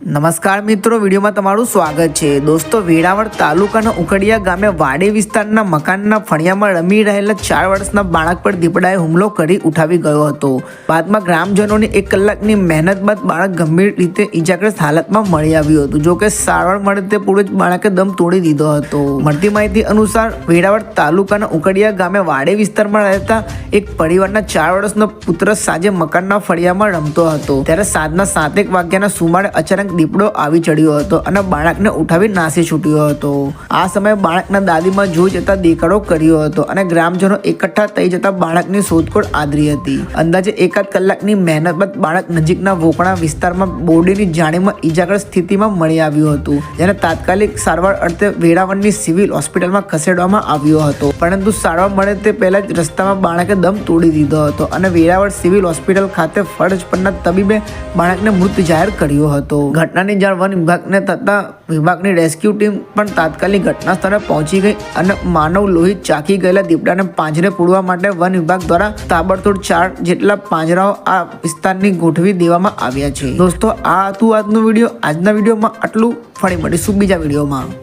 નમસ્કાર મિત્રો, વિડીયોમાં તમારું સ્વાગત છે. દોસ્તો, વેરાવળ તાલુકાના ઉકડિયા ગામે વાડી વિસ્તારના મકાનના ફળિયામાં રમી રહેલા ચાર વર્ષના બાળક પર દીપડાએ હુમલો કરી ઉઠાવી ગયો હતો. બાદમાં ગ્રામજનોની એક કલાકની મહેનત બાદ બાળક ગંભીર રીતે ઇજાગ્રસ્ત હાલતમાં મળી આવ્યું હતું. જોકે સારવાર મળે તે પૂર્વે જ બાળકે દમ તોડી દીધો હતો. મળતી માહિતી અનુસાર, વેરાવળ તાલુકાના ઉકડિયા ગામે વાડી વિસ્તારમાં રહેતા એક પરિવારના ચાર વર્ષનો પુત્ર સાંજે મકાનના ફળિયામાં રમતો હતો. ત્યારે સાંજના સાતેક વાગ્યાના સુમારે અચાનક દીપડો આવી ચડ્યો હતો અને બાળકને ઉઠાવી નાસી છૂટ્યો હતો. આ સમયે બાળકના દાદીમાં જોઈ જતા દેખાડો કર્યો હતો અને ગ્રામજનો એકઠા થઈ જતા બાળકની શોધખોળ આદરી હતી. અંદાજે એકાદ કલાકની મહેનત બાદ બાળક નજીકના વોકણા વિસ્તારમાં બોડીની જાણીમાં ઈજાગ્રસ્ત સ્થિતિમાં મળી આવ્યું હતું, જેને તાત્કાલિક સારવાર અર્થે વેરાવળની સિવિલ હોસ્પિટલમાં ખસેડવામાં આવ્યો હતો. પરંતુ સારવાર મળે તે પહેલા જ રસ્તામાં બાળકે દમ તોડી દીધો હતો અને વેરાવળ સિવિલ હોસ્પિટલ ખાતે ફરજ પરના તબીબે બાળકને મૃત જાહેર કર્યો હતો. ઘટનાની જાણ વન વિભાગને થતાં વિભાગની રેસ્ક્યુ ટીમ પણ તાત્કાલિક ઘટના સ્થળે પહોંચી ગઈ અને માનવ લોહી ચાકી ગયેલા દીપડાને પાંજરે પૂરવા માટે વન વિભાગ દ્વારા તાબડતોડ ચાર જેટલા પાંજરાઓ આ વિસ્તારની ગોઠવી દેવામાં આવ્યા છે. દોસ્તો, આ હતું આજનો વીડિયો. આજના વિડીયોમાં આટલું. ફરી મળીશું બીજા વિડીયોમાં.